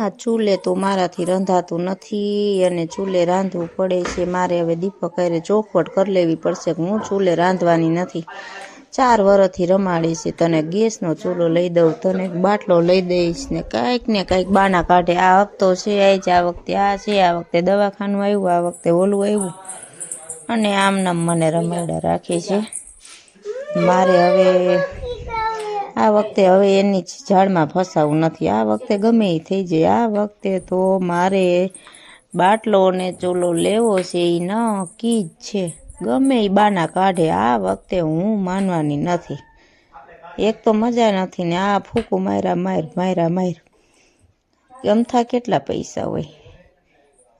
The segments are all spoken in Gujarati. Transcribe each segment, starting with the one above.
આ ચૂલે તો મારાથી રંધાતું નથી અને ચૂલે રાંધવું પડે છે. મારે હવે દીપક અરે ચોખવટ કરી લેવી પડશે કે હું ચૂલે રાંધવાની નથી. ચાર વરસથી રમાડે છે. તને ગેસનો ચૂલો લઈ દઉં, તને બાટલો લઈ દઈશ ને કાંઈક ને કાંઈક બાના કાઢે આ હપ્તો છે, આ જ, આ વખતે આ છે, આ વખતે દવાખાનું આવ્યું, આ વખતે ઓલું આવ્યું. અને આમ નામ મને રમાડા રાખે છે. મારે હવે આ વખતે હવે એની ઝાડમાં ફસાવું નથી. આ વખતે ગમે એ થઈ જાય. આ વખતે તો મારે બાટલો ને ચૂલો લેવો છે એ નક્કી જ છે. ગમે એ બાના કાઢે. આ વખતે હું માનવાની નથી. એક તો મજા નથી ને આ ફૂકું માયરા માર માયરા માર ગમથા કેટલા પૈસા હોય?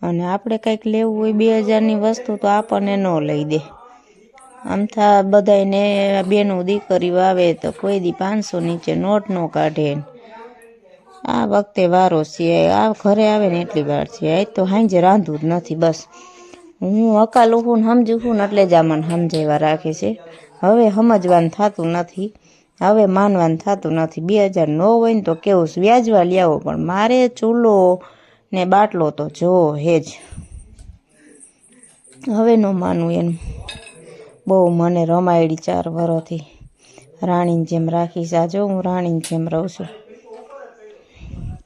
અને આપણે કંઈક લેવું હોય બે હજારની વસ્તુ તો આપણને ન લઈ દે. આમથા બધાયને બેનું દીકરી વાવે તો કોઈ દી પાંચસો નીચે નોટ નો કાઢે. આ વખતે વારો છે, આ ઘરે આવે ને એટલી વાર છે. આજ તો હાંજે રાંધું જ નથી, બસ. હું અકાલું હું સમજું છું ને એટલે જ આ મને સમજાવ્યા રાખે છે. હવે સમજવાનું થતું નથી, હવે માનવાનું થતું નથી. બે હજાર ન હોય ને તો કેવું વ્યાજવા લ્યાવો, પણ મારે ચૂલો ને બાટલો તો જો હેજ હવે ન માનવું એનું બહુ મને રમાયડી ચાર વરોથી. રાણીની જેમ રાખીશ આ જો હું રાણીની જેમ રહું છું.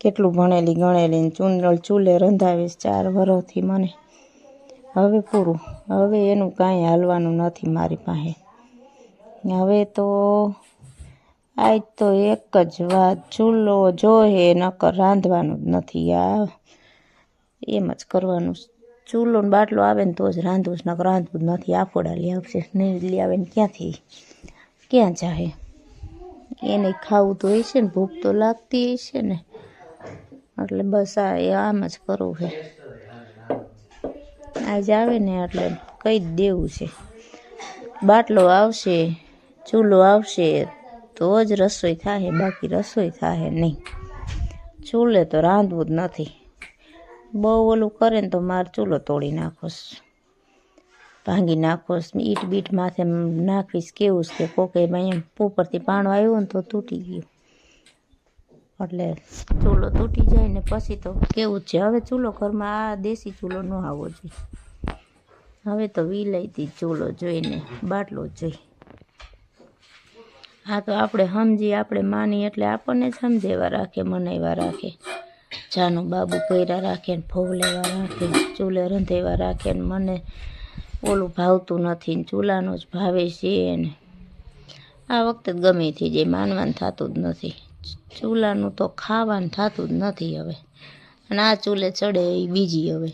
કેટલું ભણેલી ગણેલી ચૂંદળ ચૂલે રંધાવીશ ચાર વરોથી મને. હવે પૂરું. હવે એનું કાંઈ હાલવાનું નથી મારી પાસે. હવે તો આજ તો એક જ વાત, ચૂલો જોહે નકર રાંધવાનું જ નથી. આ એમ જ કરવાનું. ચૂલો બાટલો આવે ને તો જ રાંધવું છે, નકર રાંધવું જ નથી. આફોડા લઈ આવશે નહીં લઈ આવે ને ક્યાંથી? ક્યાં જાહે? એને ખાવું તો હશે ને, ભૂખ તો લાગતી હશે ને. એટલે બસ આ એ આમ જ કરવું છે. આજ આવે ને એટલે કહી જ દેવું છે. બાટલો આવશે, ચૂલો આવશે, તો જ રસોઈ થાય બાકી રસોઈ થાય નહીં. ચૂલે તો રાંધવું જ નથી. બહુ ઓલું કરે ને તો મારે ચૂલો તોડી નાખોશ. ભાંગી નાખોશ. ઈટ બીટ માથે નાખીશ કેવું છે કોકે એમ ઉપરથી પાણું આવ્યું ને તો તૂટી ગયું. એટલે ચૂલો તૂટી જાય ને પછી તો કેવું છે. હવે ચૂલો ઘરમાં આ દેશી ચૂલો ન આવવો જોઈએ. હવે તો વિલાયતી ચૂલો જોઈને બાટલો જોઈ. હા તો આપણે સમજી આપણે માની એટલે આપણને જ સમજેવા રાખે મનાવ્યા રાખે. જાનું બાબુ કર્યા રાખે ને ફોવલેવા રાખે ચૂલે રંધેવા રાખે ને મને ઓલું ભાવતું નથી ને ચૂલાનું જ ભાવે છે ને. આ વખતે જ ગમે થઈ જાય માનવાનું થતું જ નથી. ચૂલાનું તો ખાવાનું થતું જ નથી હવે. અને આ ચૂલે ચડે એ બીજી હવે.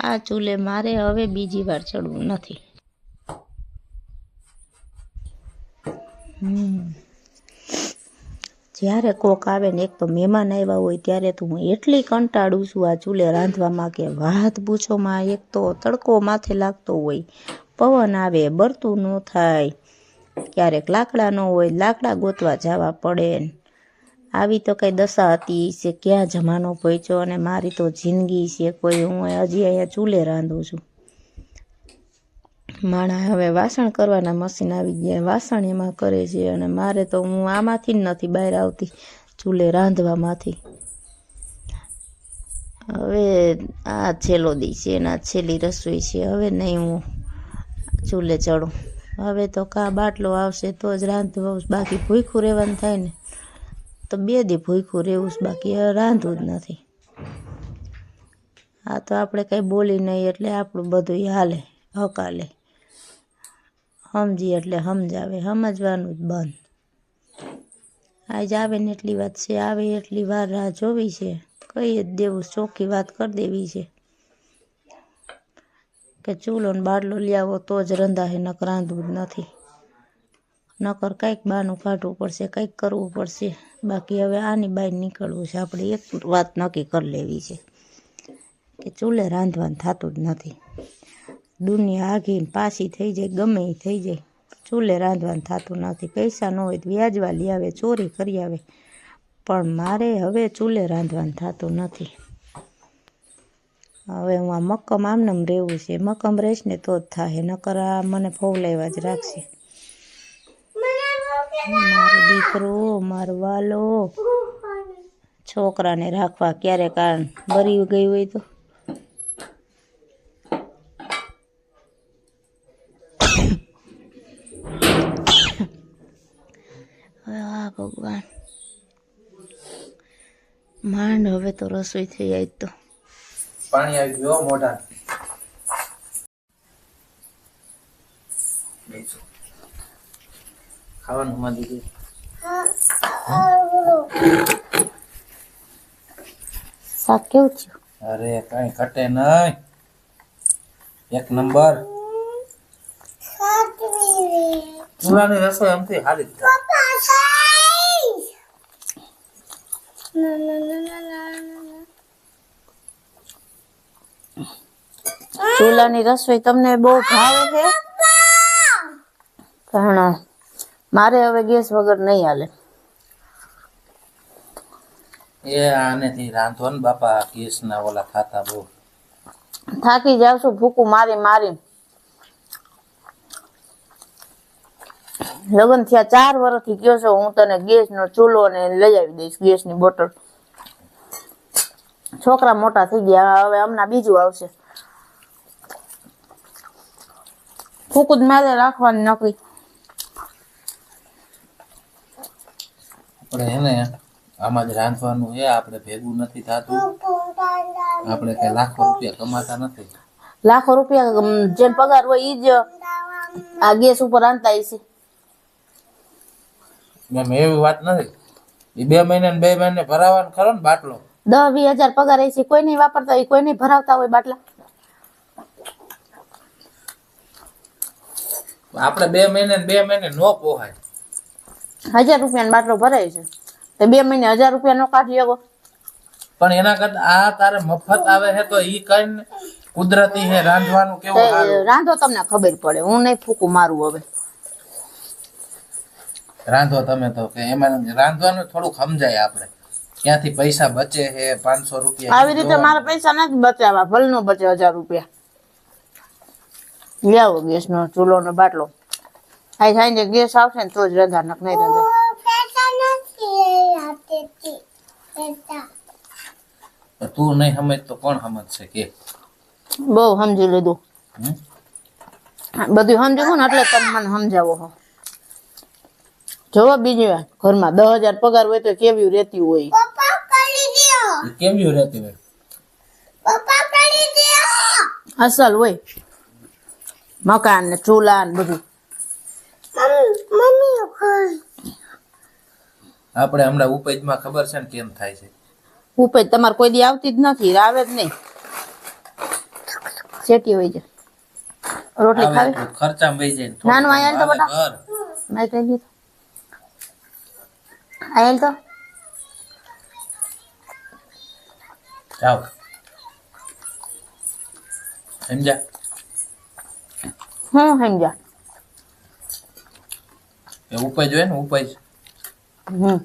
આ ચૂલે મારે હવે બીજી વાર ચડવું નથી. હમ. જ્યારે કોક આવે ને એક તો મહેમાન આવ્યા હોય, ત્યારે તો હું એટલી કંટાળું છું આ ચૂલે રાંધવામાં કે વાત પૂછોમાં એક તો તડકો માથે લાગતો હોય, પવન આવે, બરતું ન થાય, ક્યારેક લાકડા ન હોય, લાકડા ગોતવા જવા પડે. આવી તો કઈ દશા હતી છે, ક્યાં જમાનો પહોંચ્યો અને મારી તો જિંદગી છે, કોઈ હું હજી અહીંયા ચૂલે રાંધું છું. માણા હવે વાસણ કરવાના મશીન આવી ગયા. વાસણ એમાં કરે છે અને મારે તો હું આમાંથી જ નથી બહાર આવતી, ચૂલે રાંધવામાંથી. હવે આ છેલ્લો દી છે એના છેલ્લી રસોઈ છે. હવે નહીં હું ચૂલે ચડું. હવે તો કા બાટલો આવશે તો જ રાંધવું બાકી ભૂખું રહેવાનું થાય ને, તો બે દી ભૂખું રહેવું બાકી રાંધવું જ નથી. આ તો આપણે કંઈ બોલી નહીં એટલે આપણું બધું હાલે, હકાલે. સમજી એટલે સમજાવે સમજવાનું જ બંધ. આજ આવે ને એટલી વાત છે, આવે એટલી વાર રાહ જોવી છે. કહી જ દેવું ચોખ્ખી વાત કરી દેવી છે. કે ચૂલો ને બાટલો લ્યાવો તો જ રંધાશે નકર રાંધવું જ નથી. નકર કંઈક બાનું કાઢવું પડશે, કંઈક કરવું પડશે. બાકી હવે આની બહાર નીકળવું છે. આપણે એક વાત નક્કી કરી લેવી છે કે ચૂલે રાંધવાનું થતું જ નથી. દુનિયા આઘી પાછી થઈ જાય, ગમે એ થઈ જાય. ચૂલે રાંધવાનું થતું નથી, પૈસા ન હોય તો વ્યાજવા લઈ આવે, ચોરી કરી આવે. પણ મારે હવે ચૂલે રાંધવાનું થતું નથી. હવે હું આ મક્કમ આમનેમ રહેવું છે. મક્કમ રહીશ ને તો જ થાય નકર આ મને ફોવલાવ્યા જ રાખશે. મારો દીકરો, મારો વાલો. છોકરાને રાખવા ક્યારે કારણ બરી ગઈ હોય તો હવે આ ભગવાન માંડ હવે તો રસોઈ થઈ જાય તો. પાણી આવી ગયો મોઢા. ખાવાનું માં દીધું શાક કેવું છે અરે કઈ ઘટે નહીં. એક નંબર. ચૂલાની રસોઈ એમથી હારી જ થાય. ચૂલાની રસોઈ તમને બહુ ભાવે છે? પણ મારે હવે ગેસ વગર નહીં હાલે. એ આનેથી રાંધો ને બાપા ગેસ ના ઓલા ખાતા બહુ. થાકી જાવ છું ભૂકું મારી મારી. લગ્ન થયા ચાર વર્ષથી કયો છો હું તને ગેસ નો ચૂલો ને લઈ આવી દઈશ ગેસની બોટલ. છોકરા મોટા થઈ ગયા હવે હમણાં બીજું આવશે. જ મારે રાખવાની નકરી આપણે ને આમાં જ રાંધવાનું એ આપણે ભેગું નથી થતું. આપણે કઈ લાખો રૂપિયા કમાતા નથી. લાખો રૂપિયા જેમ પગાર હોય ઈ જ આ ગેસ ઉપર રાંધતા હશે. એમ એવી વાત નથી. એ બે મહિને બે મહિને ભરાવાનું ખરો ને બાટલો. દસ વીસ હજાર પગાર હશે કોઈ નહીં વાપરતા હોય કોઈ નહીં ભરાવતા હોય બાટલા. આપણે બે મહિને બે મહિને નો પોહાય. હજાર રૂપિયાનો બાટલો ભરાય છે. તો બે મહિને હજાર રૂપિયા નો કાઢી શકો પણ એના કરતા આ તારે મફત આવે છે તો ઈ કઈ કુદરતી હે રાંધવાનું કેવું રાંધો તમને ખબર પડે. હું નહીં ફૂકું મારું હવે. રાંધો તમે તો કે એમાં રાંધવાનું થોડુંક સમજાય આપણે. ક્યાંથી પૈસા બચે છે પાંચસો રૂપિયા આવી રીતે મારા પૈસા નથી બચાવવા. ભલ નો બચે હજાર રૂપિયા. લઈ ગેસનો ગેસ ચૂલો નો બાટલો આ સાંજે ગેસ આવશે ને તો જ રંધા નક નહીં રંધા તું નહીં સમજ તો કોણ સમજશે કે? બહુ સમજી લીધું. બધું સમજી ગયું ને એટલે તમે મને સમજાવો હો. જોવો બીજી વાર. ઘરમાં દસ હજાર પગાર હોય તો કેવી રહેતી હોય? કેવી રહેતી હોય? અસલ હોય. મકાન ને ચૂલા ને બધું આપણે હમણાં ઉપજમાં ખબર છે ને કેમ થાય છે. ઉપજ તમારે કોઈ દી આવતી જ નથી આવે જ નહીં. શેટી હોય છે. રોટલી ખાવી? ખર્ચા વહી જાય નાનું આયલ તો બટા. મેં કહી દીધું. આયલ તો? જાઓ. સમજ્યા? હું સમજ્યા? એ ઉપજ હોય ને ઉપજ. હમ.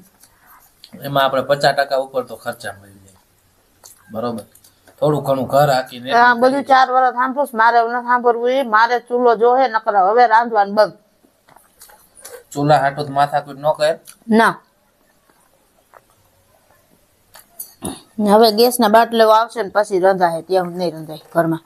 એમાં આપણે પચાસ ટકા ઉપર તો ખર્ચા મળી જાય. બરોબર? થોડું ઘણું ઘર હાકીને બધું ચાર વર્ષ સાંભળું મારે ન સાંભળવું એ. મારે ચૂલો જોહે નકર હવે રાંધવાનું બંધ. ચૂલા હાટો તો માથાકૂટ ન કરે? ના. હવે ગેસ ના બાટલો આવશે ને પછી રંધાય ત્યાં નહીં રંધાય ઘરમાં.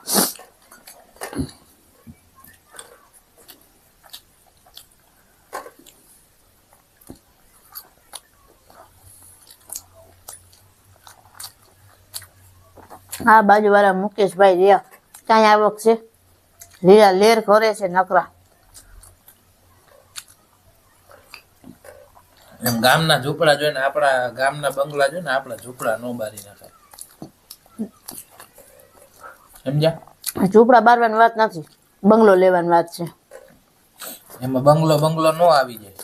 આ બાજુ વાળા મુકેશભાઈ રહ્યા. ક્યાંય આવક છે? લીલા લેર કરે છે નકરા. એમ ગામના ઝૂંપડા જોઈને આપણા ગામના બંગલા જોઈને આપણા ઝૂંપડા નો બારી નાખાય. સમજ્યા? ઝૂંપડા બારવાની વાત નથી. બંગલો લેવાની વાત છે. એમાં બંગલો બંગલો નો આવી જાય.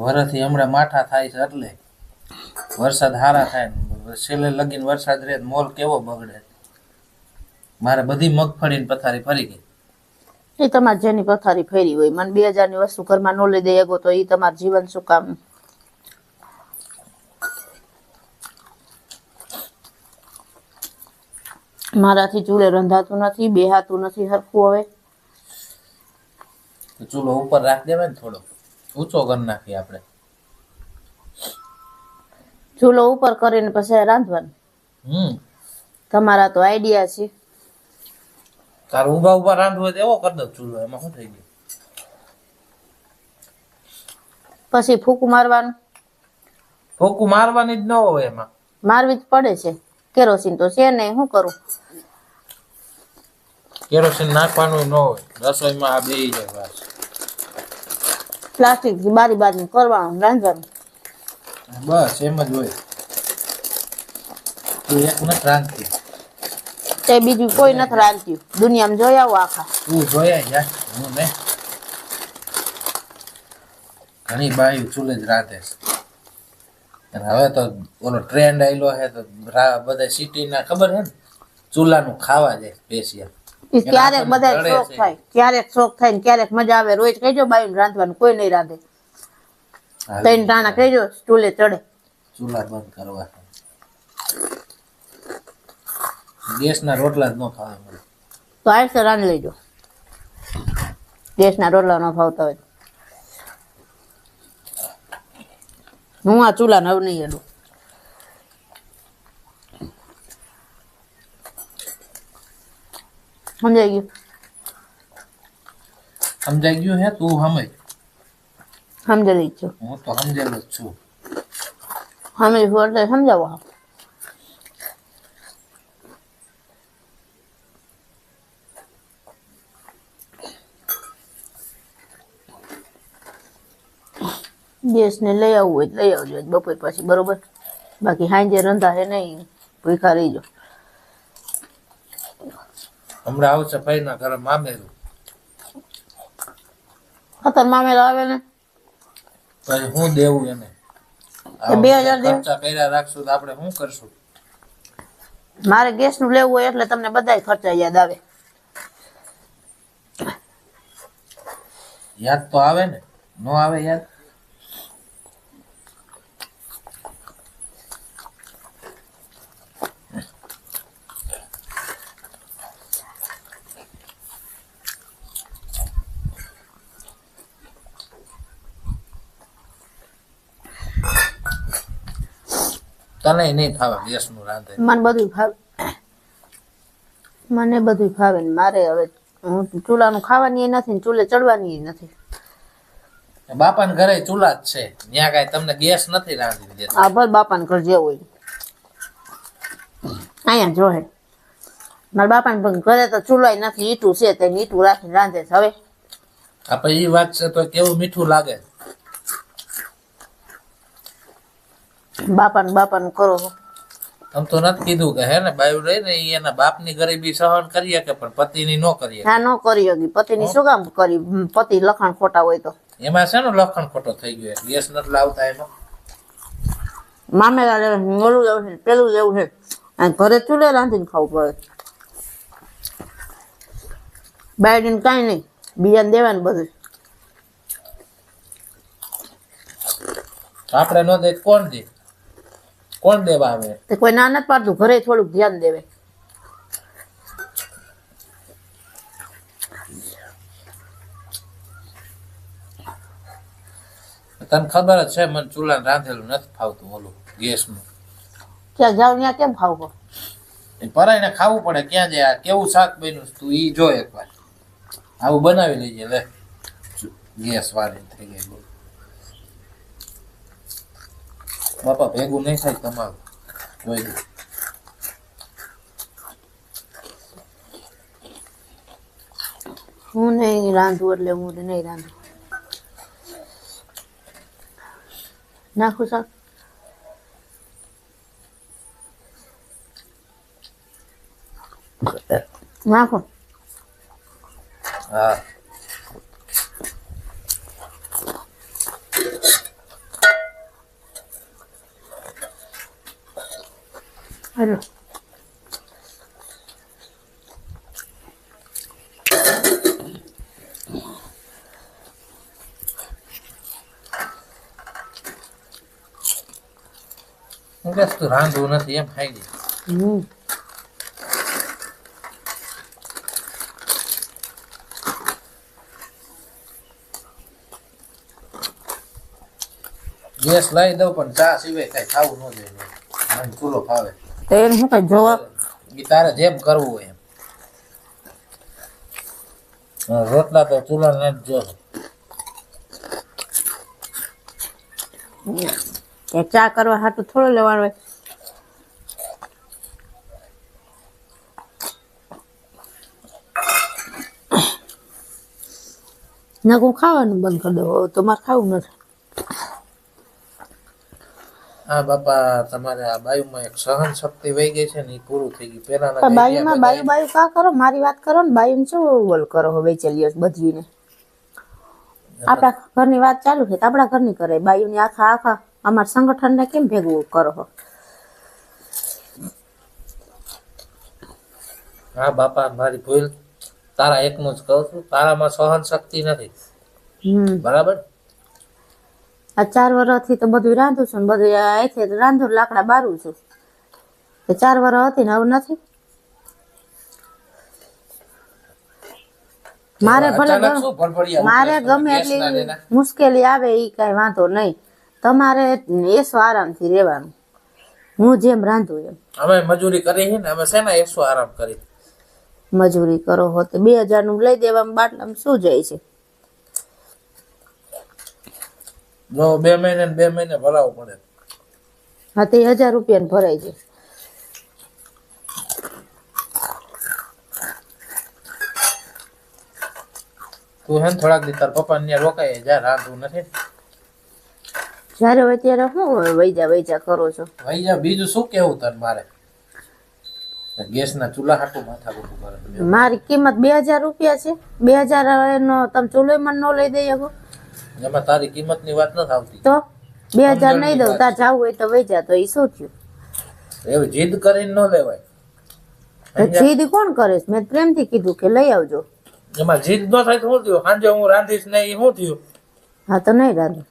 વરસથી હમણાં માઠા થાય છે એટલે વરસાદ હારા થાય છેલ્લે લગીને વરસાદ રહે મોલ કેવો બગડે? મારે બધી મગફળી પથારી ફરી ગઈ. એ તમારે જેની પથારી ફેરી હોય મને બે હજારની વસ્તુ ઘરમાં ન લઈ દે એગો તો એ તમારું જીવન શું કામ? મારાથી ચૂલે રંધાતું નથી બેહાતું નથી હરખું હવે. ચૂલો ઉપર રાખી દેવાય ને થોડો ઊંચો કરી નાખીએ આપણે. ચૂલો ઉપર કરીને પછી રાંધવાનું. હમ. તમારા તો આઈડિયા છે. તારે ઊભા ઊભા રાંધવું હોય એવો કરી દઉં ચૂલો એમાં શું થઈ ગયું? પછી ફૂકું મારવાનું. ફોકું મારવાની જ ન હોય એમાં. મારવી જ પડે છે. કેરોસીન તો છે નહીં શું કરું? કેરોસીન નાખવાનું ન હોય. રસોઈમાં આ બે જાય બસ. પ્લાસ્ટિક બારી બારી કરવાનું રાંધવાનું. બસ એમ જ હોય. તું એક નથી રાંધતી. તે બીજું કોઈ નથી રાંધ્યું દુનિયામાં જોઈ આવો આખા. તું જોયા યાર. હું ને? ઘણી બાયું ચૂલે જ રાંધે છે. અને હવે તો ઓલો ટ્રેન્ડ આવેલો છે તો બધા સિટીના ખબર છે ને? ચૂલાનું ખાવા જાય સ્પેશિયલ ક્યારેક બધા શોખ થાય ક્યારેક શોખ થાય ને ક્યારેક મજા આવે. રોજ કહેજો બાયું રાંધવાનું કોઈ નહીં રાંધે. ત્રણ ટાણા કહેજો ચૂલે ચડે. ચૂલા બંધ કરવા ગેસના રોટલા જ ન ખાવા મળે. તો આયસે રાંધી લેજો. ગેસના રોટલા ન ફાવતા હોય. હું આ ચૂલા નવ નહીં હેડું સમજાઈ ગયું? સમજાઈ ગયું હે? તું સમજ સમજી છું. હું તો સમજેલો જ છું. સમજ એટલે સમજાવો ગેસને લઈ આવવું હોય લઈ આવજો બપોર પછી બરોબર? બાકી સાંજે રંધા હે નહીં ભૂખા રહીજો હમણાં આવશે ભાઈના ઘરે મામેરું. ખતર મામેલા આવે ને? પછી હું દેવું એને? બે હજાર? ખર્ચા કર્યા રાખશું તો આપણે શું કરશું? મારે ગેસનું લેવું હોય એટલે તમને બધાય ખર્ચા યાદ આવે. યાદ તો આવે ને? નો આવે યાદ? તને નહીં ખાવા ગેસનું રાંધે. મને બધું ફાવે. મને બધું ફાવે ને મારે હવે હું ચૂલાનું ખાવાની નથી ને ચૂલે ચડવાની નથી. બાપાને ઘરે ચૂલા જ છે. ત્યાં કાંઈ તમને ગેસ નથી રાંધી દેતા. આ ભર બાપાને ઘર જે હોય. અહીંયા જોહે મારા બાપાને પણ ઘરે તો ચૂલાય નથી ઈટું છે તે ઈટું રાખીને રાંધે છે. હવે આપણે એ વાત છે તો કેવું મીઠું લાગે? બાપાને બાપાનું કરો છો. આમ તો નથી કીધું કે હે ને બાયું રહી ને એના બાપની ગરીબી સહન કરીએ કે પણ પતિની ન કરીએ હા ન કરી હગી પતિની શું કામ કરી? પતિ લખાણ ખોટા હોય તો. એમાં છે ને લખણ ખોટો થઈ ગયો? ગેસ નથી લાવતા એનો? મામેલા ઓલું લેવું છે પેલું જેવું છે. ઘરે ચૂલે રાંધીને ખાવું પડે. બાયડીને કાંઈ નહીં બીજાને દેવાનું બધું. આપણે ન દે કોણ દે? કોણ દેવા આવે? તે કોઈ ના નથી પાડતું ઘરે થોડુંક ધ્યાન દેવે. તને ખબર જ છે મને ચૂલા રાંધેલું નથી ફાવતું ઓલું ગેસનું. ક્યાં જાવ ત્યાં કેમ ખાવું પરાઈને ખાવું પડે ક્યાં જાય કેવું શાક બન્યું તું એ જો એકવાર. આવું બનાવી લેજે લે. ગેસ વાળી થઈ ગઈ બોલ બાપા ભેગું નહીં થાય તમારું. જોઈ લે. હું નહીં રાંધું એટલે હું નહીં રાંધું. નાખું શાક? નાખો. હા. હાલો હું કહેશ તું રાંધવું નથી એમ ખાઈ દે ગેસ લઈ દઉં પણ ચા સિવાય કઈ ખાવું ન જોઈએ. મને ચૂલો ફાવે. તો એને શું કઈ જોવા તારે જેમ કરવું હોય એમ. રોટલા તો ચૂલા ને જ જો કે ચા કરવા હાટું થોડું લેવાનું હોય. નકું ખાવાનું બંધ કરી દો તો મારે ખાવું નથી. હા બાપા તમારે આ બાયુમાં એક સહન શક્તિ વહી ગઈ છે ને એ પૂરું થઈ ગયું. પેલા બાયુમાં બાયુ બાયુ કા કરો? મારી વાત કરો ને બાયુ શું બોલ કરો હવે ચલીએ બધીને આપણા ઘરની વાત ચાલુ છે આપણા ઘરની કરે. બાયુની આખા આખા અમારા સંગઠનને કેમ ભેગું કરો હો? હા બાપા મારી ભૂલ. તારા એકનું જ કહું છું. તારામાં સહન શક્તિ નથી બરાબર? આ ચાર વર્ષથી તો બધું રાંધું છું ને બધું અહીંથી રાંધું લાકડા બારું છું. એ ચાર વર્ષ હતી ને હવે નથી. મારે ભલે મારે? ગમે એટલી મુશ્કેલી આવે એ કઈ વાંધો નહીં. તમારે એસો આરામથી રહેવાનું. હું જેમ રાંધું એમ. અમે મજૂરી કરી છે ને અમે શેના એસો આરામ કરી? મજૂરી કરો હો તો બે હજારનું લઈ દેવામાં બાટલામાં શું જાય છે જો બે મહિને બે મહિને ભરાવવું પડે. હા તે હજાર રૂપિયા ભરાય છે તું હે થોડાક દી તાર પપ્પા ને રોકાય જા રાંધું નથી. જ્યારે હોય ત્યારે શું વૈજા વૈજા કરો છો? વૈજા બીજું શું કેવું તને મારે? ગેસના ચૂલા હાટું માથા કૂટું કરે મારી કિંમત બે હજાર રૂપિયા છે. બે હજાર નો તમે ચૂલો મને ન લઈ દઈ શકો એમાં તારી કિંમતની વાત નથી આવતી. તો બે હજાર નહીં દઉં તાર જાવું હોય તો વૈજા તો એ શું થયું? એવું જીદ કરીને ન લેવાય. જીદ કોણ કરે છે? મેં પ્રેમથી કીધું કે લઈ આવજો. એમાં જીદ ન થાય તો શું થયું? સાંજે હું રાંધીશ ને એ શું થયું? હા તો નહીં રાંધું.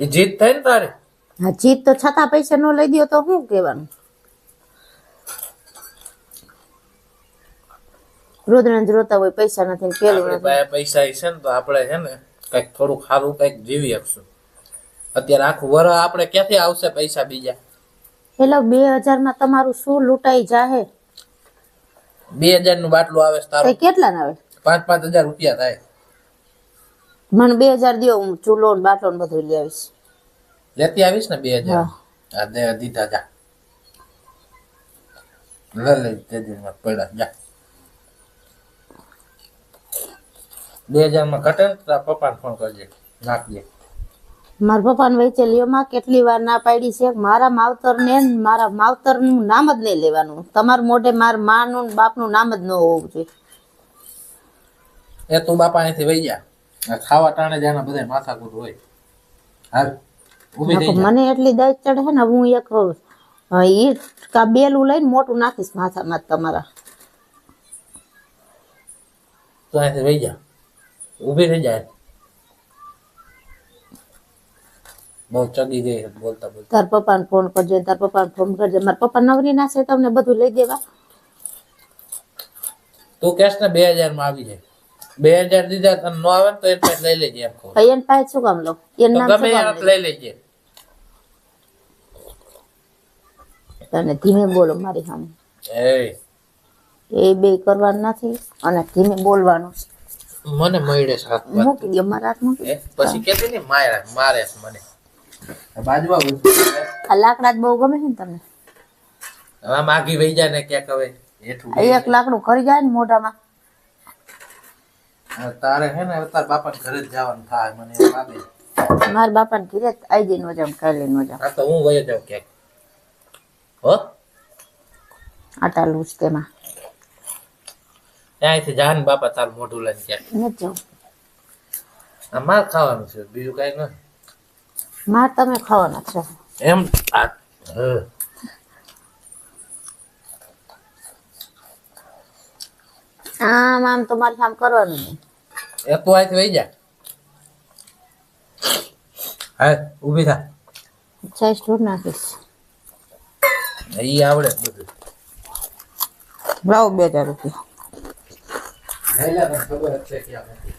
એ જીદ થાય ને તારે? હા જીદ તો છતાં પૈસા ન લઈ દો તો શું કહેવાનું? રુદ્રંજ રોતા હોય પૈસા નથી ને પેલું પૈસા છે ને તો આપણે છે ને કંઈક થોડું સારું કંઈક જીવી શકશું અત્યારે આખું વર આપણે ક્યાંથી આવશે પૈસા બીજા? એટલે બે હજારમાં તમારું શું લૂંટાઈ જાહે? બે હજારનું બાટલું આવે તારું. કેટલા ના આવે? પાંચ પાંચ હજાર રૂપિયા થાય. મને બે હજાર દો હું ચૂલો ને બાટલો ને બધું લઈ આવીશ. લેતી આવીશ ને બે હજાર? દીધા જા. લે દીધા પડ્યા જા. બે હજારમાં ને તારા પપ્પાને ફોન કરજે. નાખજે. મારા પપ્પાને વૈચેલીઓમાં કેટલી વાર ના પાડી છે. મારા માવતર ને મારા માવતરનું નામ જ નહીં લેવાનું. તમારા મોઢે મારા માનું ને બાપનું નામ જ ન હોવું જોઈએ. એ તું બાપા અહીંથી વહી જા. ખાવા ટાણે જાના બધા માથાકૂટ હોય. હાલ મને એટલી દાય ચડે છે ને હું એક ઈટ કા બેલું લઈને મોટું નાખીશ માથામાં તમારા. તો અહીંથી વહી જા. ઊભી થઈ જાય. બહુ ચગી ગઈ બોલતા બોલતા. તાર પપ્પાને ફોન કરજે તાર પપ્પાને ફોન કરજે. મારા પપ્પા નવરી નાખશે તમને બધું લઈ દેવા. તું કેસ ને બે હજારમાં આવી જાય. બે હજાર દીધા તને ન આવે તો તો એટલે લઈ લેજે એમ કહું. ભાઈ પાસે શું કામ લો? એન નામ ગમે કામ લઈ લેજે. તને ધીમે બોલો મારી સામે. એ. એ બે કરવાનું નથી અને ધીમે બોલવાનું છે. મને મળે છે હાથ મૂકી દે મારા હાથ મૂકી પછી કેતી ને મારે મારે છે મને. બાજુમાં લાકડા જ બહુ ગમે છે ને તમને? હવે માગી વહી જાય ને ક્યાંક હવે. એક લાકડું ખરી જાય ને મોઢામાં. તારે હે ને તાર બાપા ઘરે જ જવાનું થાય મને લાગે. મારા બાપાને ઘીરે આઈ જઈને નો જામ કાલે નો જામ આ તો હું વયો જાઉં ક્યાંક. હો? આટા લૂસ તેમાં. ત્યાંથી જાન બાપા તાર મોઢું લઈને નથી જવું આ માર ખાવાનું છે બીજું કઈ ન. માર તમે ખાવાના છો. એમ આમ આમ તો મારે કામ કરવાનું નહીં. એ તું વહી જા. હા ઊભી થા. ચાય સ્ટોર નાખીશ. એ આવડે બધું. લાવ બે હજાર રૂપિયા. તને ખબર છે ક્યાં નથી